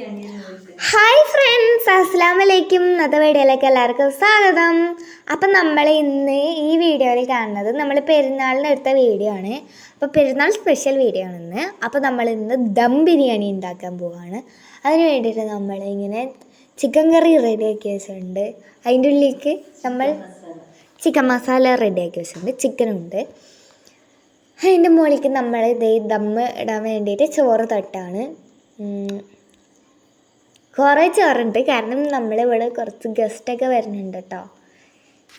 Hi friends അസ്സാം വലൈക്കും ഇന്നത്തെ വീഡിയോയിലേക്ക് എല്ലാവർക്കും സ്വാഗതം. അപ്പം നമ്മൾ ഇന്ന് ഈ വീഡിയോയിൽ കാണുന്നത് നമ്മൾ പെരുന്നാളിനെടുത്ത വീഡിയോ ആണ്. അപ്പോൾ പെരുന്നാൾ സ്പെഷ്യൽ വീഡിയോ ആണ് ഇന്ന്. അപ്പോൾ നമ്മൾ ഇന്ന് ദം ബിരിയാണി ഉണ്ടാക്കാൻ പോവുകയാണ് അതിന് വേണ്ടിയിട്ട് നമ്മൾ ഇങ്ങനെ ചിക്കൻ കറി റെഡി റെഡിയാക്കി വെച്ചിട്ടുണ്ട്. അതിന്റെ ഉള്ളിലേക്ക് നമ്മൾ ചിക്കൻ മസാല റെഡി റെഡിയാക്കി വെച്ചിട്ടുണ്ട്. ചിക്കനുണ്ട് അതിന്റെ മുകളിലേക്ക് നമ്മൾ ഇതേ ദമ്മ് ഇടാൻ വേണ്ടിയിട്ട് ചോറ് തട്ടാണ്. കുറേ ചോറുണ്ട്. കാരണം നമ്മളിവിടെ കുറച്ച് ഗസ്റ്റൊക്കെ വരുന്നുണ്ട് കേട്ടോ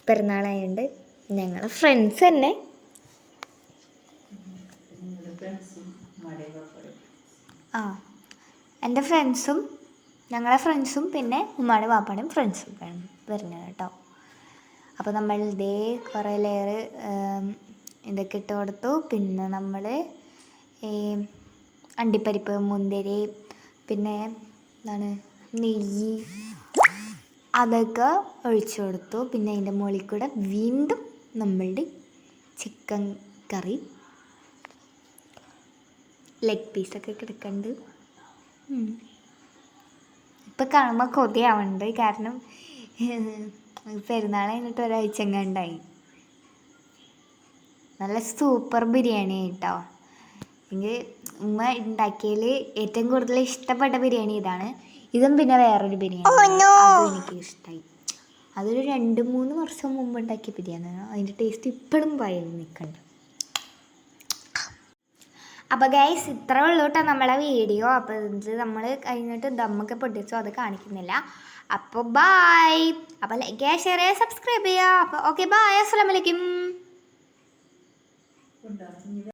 പെരുന്നാളായതുകൊണ്ട് ഞങ്ങളെ ഫ്രണ്ട്സ് തന്നെ. ആ എന്റെ ഫ്രണ്ട്സും ഞങ്ങളെ ഫ്രണ്ട്സും പിന്നെ ഉമ്മാടെ പാപ്പാടും ഫ്രണ്ട്സും വരുന്നത് കേട്ടോ അപ്പോൾ നമ്മൾ ഇതേ കുറേ ലെയർ ഇതൊക്കെ ഇട്ട് കൊടുത്തു. പിന്നെ നമ്മൾ ഈ അണ്ടിപ്പരിപ്പ് മുന്തിരി പിന്നെ എന്താണ്? നെയ്യ്. അതൊക്കെ ഒഴിച്ചു കൊടുത്തു. പിന്നെ അതിന്റെ മുകളിൽ കൂടെ വീണ്ടും നമ്മളുടെ ചിക്കൻ കറി. ലെഗ് പീസൊക്കെ കിടക്കുന്നുണ്ട് ഇപ്പം കാണുമ്പോൾ കൊതിയാവുന്നുണ്ട് കാരണം പെരുന്നാൾ കഴിഞ്ഞിട്ട് ഒരാഴ്ച ഉണ്ടായി നല്ല സൂപ്പർ ബിരിയാണി കേട്ടോ എനിക്ക് ഉമ്മ ഉണ്ടാക്കിയതിൽ ഏറ്റവും കൂടുതൽ ഇഷ്ടപ്പെട്ട ബിരിയാണി ഇതാണ്. ഇതും പിന്നെ വേറൊരു ബിരിയാണി. അതും എനിക്ക് ഇഷ്ടമായി അതൊരു രണ്ട് മൂന്ന് വർഷം മുമ്പ് ഉണ്ടാക്കിയ ബിരിയാണി. അതിന്റെ ടേസ്റ്റ് ഇപ്പോഴും വയൽ നിൽക്കുന്നുണ്ട് അപ്പോൾ ഗൈസ് ഇത്ര ഉള്ളൂ കേട്ടോ നമ്മളെ വീഡിയോ അപ്പോൾ ഇത് നമ്മൾ കഴിഞ്ഞിട്ട് ദമ്മൊക്കെ പൊട്ടിച്ചു അത് കാണിക്കുന്നില്ല. അപ്പോൾ ബായ് അപ്പോൾ ലൈക്ക് ചെയ്യുക ഷെയർ ചെയ്യുക സബ്സ്ക്രൈബ് ചെയ്യുക അപ്പോൾ ഓക്കെ ബായ് അസ്സലാമലൈക്കും